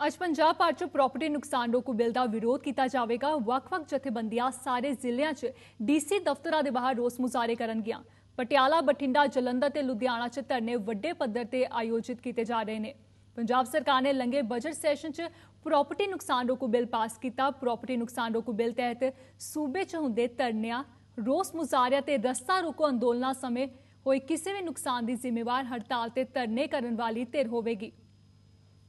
ਅੱਜ ਪੰਜਾਬ ਭਰ 'ਚ ਪ੍ਰਾਪਰਟੀ ਨੁਕਸਾਨ ਰੋਕੂ ਬਿੱਲ ਦਾ ਵਿਰੋਧ ਕੀਤਾ ਜਾਵੇਗਾ। ਵੱਖ-ਵੱਖ ਜਥੇਬੰਦੀਆਂ ਸਾਰੇ ਜ਼ਿਲ੍ਹਿਆਂ 'ਚ ਡੀਸੀ ਦਫ਼ਤਰਾਂ ਦੇ ਬਾਹਰ ਰੋਸ ਮੁਜ਼ਾਹਰੇ ਕਰਨਗੀਆਂ। ਪਟਿਆਲਾ, ਬਠਿੰਡਾ, ਜਲੰਧਰ ਤੇ ਲੁਧਿਆਣਾ 'ਚ ਧਰਨੇ ਵੱਡੇ ਪੱਧਰ ਤੇ ਆਯੋਜਿਤ ਕੀਤੇ ਜਾ ਰਹੇ ਨੇ। ਪੰਜਾਬ ਸਰਕਾਰ ਨੇ ਲੰਗੇ ਬਜਟ ਸੈਸ਼ਨ 'ਚ ਪ੍ਰਾਪਰਟੀ ਨੁਕਸਾਨ ਰੋਕੂ ਬਿੱਲ ਪਾਸ ਕੀਤਾ। ਪ੍ਰਾਪਰਟੀ ਨੁਕਸਾਨ ਰੋਕੂ ਬਿੱਲ ਤਹਿਤ ਸੂਬੇ 'ਚ ਹੁੰਦੇ ਧਰਨਿਆਂ, ਰੋਸ ਮੁਜ਼ਾਹਰਿਆਂ ਤੇ ਰਸਤਾ ਰੋਕੋ ਅੰਦੋਲਨਾਂ ਸਮੇਂ ਹੋਏ ਕਿਸੇ ਵੀ ਨੁਕਸਾਨ ਦੀ ਜ਼ਿੰਮੇਵਾਰ ਹੜਤਾਲ ਤੇ ਧਰਨੇ ਕਰਨ ਵਾਲੀ ਧਿਰ ਹੋਵੇਗੀ।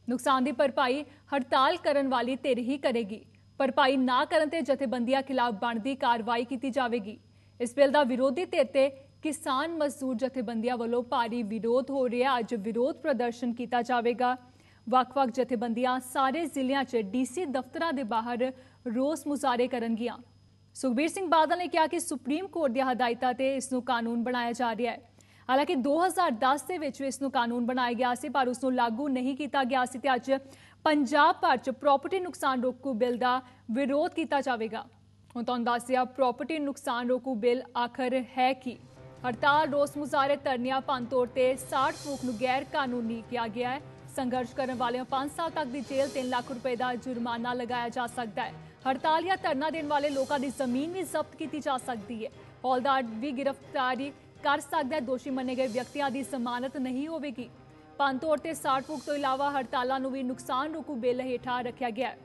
ਨੁਕਸਾਨ ਦੀ ਭਰਪਾਈ ਹੜਤਾਲ ਕਰਨ ਵਾਲੀ ਧਿਰ ਹੀ ਕਰੇਗੀ। ਭਰਪਾਈ ਨਾ ਕਰਨ ਤੇ ਜਥੇਬੰਦੀਆਂ ਖਿਲਾਫ ਬਣਦੀ ਕਾਰਵਾਈ ਕੀਤੀ ਜਾਵੇਗੀ। ਇਸ ਬਿੱਲ ਦਾ ਵਿਰੋਧੀ ਧਿਰ ਤੇ ਕਿਸਾਨ ਮਜ਼ਦੂਰ ਜਥੇਬੰਦੀਆਂ ਵੱਲੋਂ ਭਾਰੀ ਵਿਰੋਧ ਹੋ ਰਿਹਾ। ਅੱਜ ਵਿਰੋਧ ਪ੍ਰਦਰਸ਼ਨ ਕੀਤਾ ਜਾਵੇਗਾ। ਵੱਖ-ਵੱਖ ਜਥੇਬੰਦੀਆਂ ਸਾਰੇ ਜ਼ਿਲ੍ਹਿਆਂ 'ਚ ਡੀਸੀ ਦਫ਼ਤਰਾਂ ਦੇ ਬਾਹਰ ਰੋਸ ਮੁਜ਼ਾਹਰੇ ਕਰਨਗੀਆਂ। ਸੁਖਬੀਰ ਸਿੰਘ ਬਾਦਲ ਨੇ ਕਿਹਾ ਕਿ ਸੁਪਰੀਮ ਕੋਰਟ ਦੀਆਂ ਹਦਾਇਤਾਂ ਤੇ ਇਸ ਨੂੰ ਕਾਨੂੰਨ ਬਣਾਇਆ ਜਾ ਰਿਹਾ ਹੈ। ਹਾਲਾਂਕਿ 2010 ਦੇ ਵਿੱਚ ਇਸ ਨੂੰ ਕਾਨੂੰਨ ਬਣਾਇਆ ਗਿਆ ਸੀ, ਪਰ ਉਸ ਨੂੰ ਲਾਗੂ ਨਹੀਂ ਕੀਤਾ ਗਿਆ ਸੀ ਤੇ ਅੱਜ ਪੰਜਾਬ ਭਰ 'ਚ ਪ੍ਰਾਪਰਟੀ ਨੁਕਸਾਨ ਰੋਕੂ ਬਿੱਲ ਦਾ ਵਿਰੋਧ ਕੀਤਾ ਜਾਵੇਗਾ। ਹੁਣ ਤੁਹਾਨੂੰ ਦੱਸਿਆ ਪ੍ਰਾਪਰਟੀ ਨੁਕਸਾਨ ਰੋਕੂ ਬਿੱਲ ਆਖਰ ਹੈ ਕੀ? ਹੜਤਾਲ, ਰੋਸ ਮੁਜ਼ਾਹਰੇ, ਧਰਨਿਆਂ ਭੰਨਤੋੜ ਤੇ 60 ਫੂਕ ਨੂੰ ਗੈਰ ਕਾਨੂੰਨੀ ਕਿਹਾ ਗਿਆ ਹੈ। ਸੰਘਰਸ਼ ਕਰਨ ਵਾਲਿਆਂ 5 ਸਾਲ ਤੱਕ ਦੀ ਜੇਲ੍ਹ 3 ਲੱਖ ਰੁਪਏ ਦਾ ਜੁਰਮਾਨਾ ਲਗਾਇਆ ਜਾ ਸਕਦਾ ਹੈ। ਹੜਤਾਲ ਜਾਂ ਧਰਨਾ ਦੇਣ ਵਾਲੇ ਲੋਕਾਂ ਦੀ ਜ਼ਮੀਨ ਵੀ ਜ਼ਬਤ ਕੀਤੀ ਜਾ ਸਕਦੀ ਹੈ। ਹੌਲਦਾਰ ਵੀ ਗ੍ਰਿਫਤਾਰੀ ਕਰ ਸਕਦਾ ਦੋਸ਼ੀ ਮੰਨੇ ਗਏ ਵਿਅਕਤੀਆਂ ਦੀ ਜ਼ਮਾਨਤ ਨਹੀਂ ਹੋਵੇਗੀ। ਪੰਤੋੜ ਤੇ 60 ਫੂਕ ਤੋਂ ਇਲਾਵਾ ਹੜਤਾਲਾਂ ਨੂੰ ਵੀ ਨੁਕਸਾਨ ਰੋਕੂ ਬਿੱਲ ਹੇਠਾਂ ਰੱਖਿਆ ਗਿਆ ਹੈ।